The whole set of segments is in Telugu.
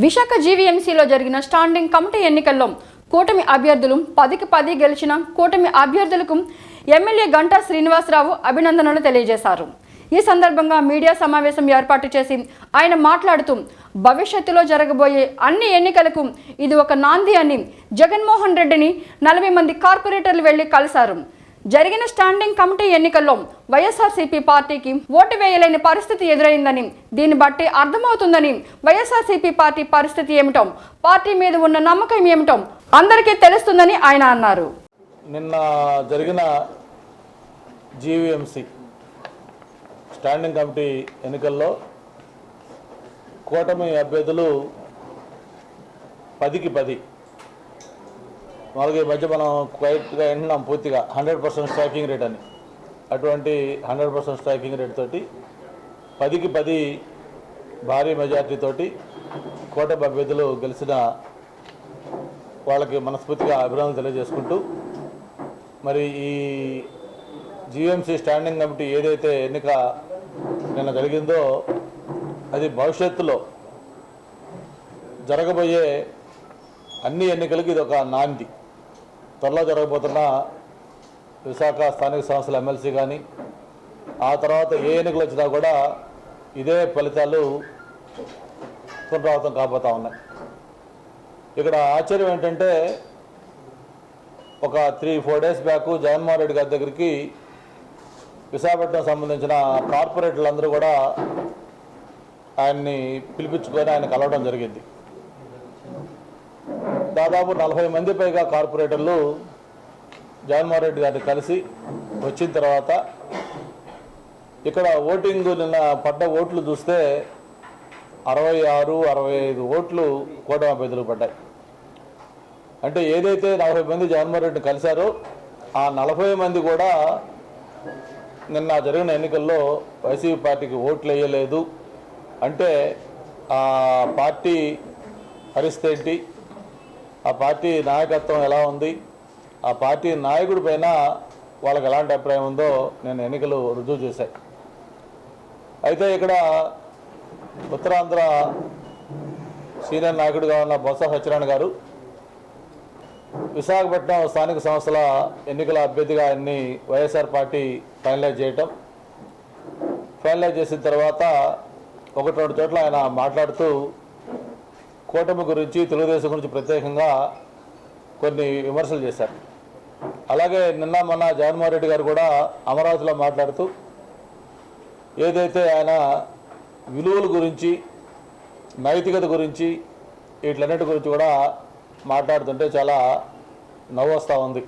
విశాఖ జీవీఎంసీలో జరిగిన స్టాండింగ్ కమిటీ ఎన్నికల్లో కూటమి అభ్యర్థులు పదికి పది గెలిచిన కూటమి అభ్యర్థులకు ఎమ్మెల్యే గంటా శ్రీనివాసరావు అభినందనలు తెలియజేశారు. ఈ సందర్భంగా మీడియా సమావేశం ఏర్పాటు చేసి ఆయన మాట్లాడుతూ భవిష్యత్తులో జరగబోయే అన్ని ఎన్నికలకు ఇది ఒక నాంది అని జగన్మోహన్ రెడ్డిని నలభై మంది కార్పొరేటర్లు వెళ్ళి కలిశారు. జరిగిన స్టాండింగ్ కమిటీ ఎన్నికల్లో వైఎస్ఆర్సీపీ పార్టీకి ఓటు వేయలేని పరిస్థితి ఎదురైందని దీన్ని బట్టి అర్థమవుతుందని వైఎస్ఆర్సీపీ పార్టీ పరిస్థితి ఏమిటో పార్టీ మీద ఉన్న నమ్మకం ఏమిటో అందరికీ తెలుస్తుందని ఆయన అన్నారు. నిన్న జరిగిన జీవీఎంసీ స్టాండింగ్ కమిటీ ఎన్నికల్లో కూటమి అభ్యర్థులు పదికి పది మామూలుగా ఈ మధ్య మనం క్వైట్గా వింటున్నాం పూర్తిగా. హండ్రెడ్ పర్సెంట్ స్ట్రైకింగ్ రేట్ అని. అటువంటి హండ్రెడ్ పర్సెంట్ స్ట్రైకింగ్ రేట్ తోటి పదికి పది భారీ మెజార్టీతోటి కూటమి అభ్యర్థులు గెలిచిన వాళ్ళకి మనస్ఫూర్తిగా అభినందనలు తెలియజేసుకుంటూ మరి ఈ జీఎంసీ స్టాండింగ్ కమిటీ ఏదైతే ఎన్నిక నిన్న జరిగిందో అది భవిష్యత్తులో జరగబోయే అన్ని ఎన్నికలకి ఇది ఒక నాంది. త్వరలో జరగబోతున్న విశాఖ స్థానిక సంస్థల ఎమ్మెల్సీ కానీ ఆ తర్వాత ఏ ఎన్నికలు వచ్చినా కూడా ఇదే ఫలితాలు పునరావృతం కాబోతా ఉన్నాయి. ఇక్కడ ఆశ్చర్యం ఏంటంటే ఒక three four days back Jaganmohan Reddy గారి దగ్గరికి విశాఖపట్నం సంబంధించిన కార్పొరేటర్లందరూ కూడా ఆయన్ని పిలిపించుకొని ఆయన కలవడం జరిగింది. దాదాపు నలభై మంది పైగా కార్పొరేటర్లు జగన్మోహన్ రెడ్డి గారిని కలిసి వచ్చిన తర్వాత ఇక్కడ ఓటింగ్ నిన్న పడ్డ ఓట్లు చూస్తే అరవై ఆరు అరవై ఐదు ఓట్లు కూటమి అభ్యర్థులకు పడ్డాయి. అంటే ఏదైతే నలభై మంది జగన్మోహన్ రెడ్డిని కలిశారో ఆ నలభై మంది కూడా నిన్న జరిగిన ఎన్నికల్లో వైసీపీ పార్టీకి ఓట్లు వేయలేదు అంటే ఆ పార్టీ పరిస్థితి ఏంటి? ఆ పార్టీ నాయకత్వం ఎలా ఉంది? ఆ పార్టీ నాయకుడి పైన వాళ్ళకి ఎలాంటి అభిప్రాయం ఉందో నేను ఎన్నికలు రుజువు చేశాయి అయితే ఇక్కడ ఉత్తరాంధ్ర సీనియర్ నాయకుడిగా ఉన్న బొత్స సత్యనారాయణ గారు విశాఖపట్నం స్థానిక సంస్థల ఎన్నికల అభ్యర్థిగా అన్ని వైఎస్ఆర్ పార్టీ ఫైనలైజ్ చేయటం ఫైనలైజ్ చేసిన తర్వాత ఒకటి రెండు చోట్ల ఆయన మాట్లాడుతూ కూటమి గురించి తెలుగుదేశం గురించి ప్రత్యేకంగా కొన్ని విమర్శలు చేశారు. అలాగే నిన్న మొన్న జగన్మోహన్ రెడ్డి గారు కూడా అమరావతిలో మాట్లాడుతూ ఏదైతే ఆయన విలువల గురించి నైతికత గురించి వీటిలన్నిటి గురించి కూడా మాట్లాడుతుంటే చాలా నవ్వు వస్తూ ఉంది.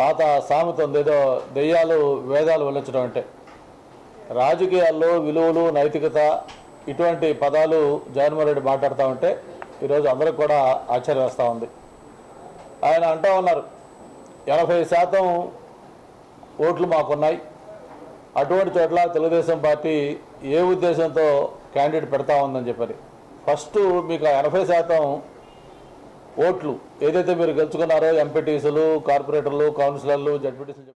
పాత సామెత ఉంది ఏదో దెయ్యాలు వేదాలు వెళ్ళించడం అంటే. రాజకీయాల్లో విలువలు నైతికత ఇటువంటి పదాలు జగన్మోహన్ రెడ్డి మాట్లాడుతూ ఉంటే ఈరోజు అందరూ కూడా ఆశ్చర్యం వేస్తూ ఉంది. ఆయన అంటూ ఉన్నారు ఎనభై శాతం ఓట్లు మాకున్నాయి. అటువంటి చోట్ల తెలుగుదేశం పార్టీ ఏ ఉద్దేశంతో క్యాండిడేట్ పెడతా ఉందని చెప్పని ఫస్ట్ మీకు ఎనభై శాతం ఓట్లు ఏదైతే మీరు గెలుచుకున్నారో ఎంపీటీసీలు కార్పొరేటర్లు కౌన్సిలర్లు జడ్పీటీసీలు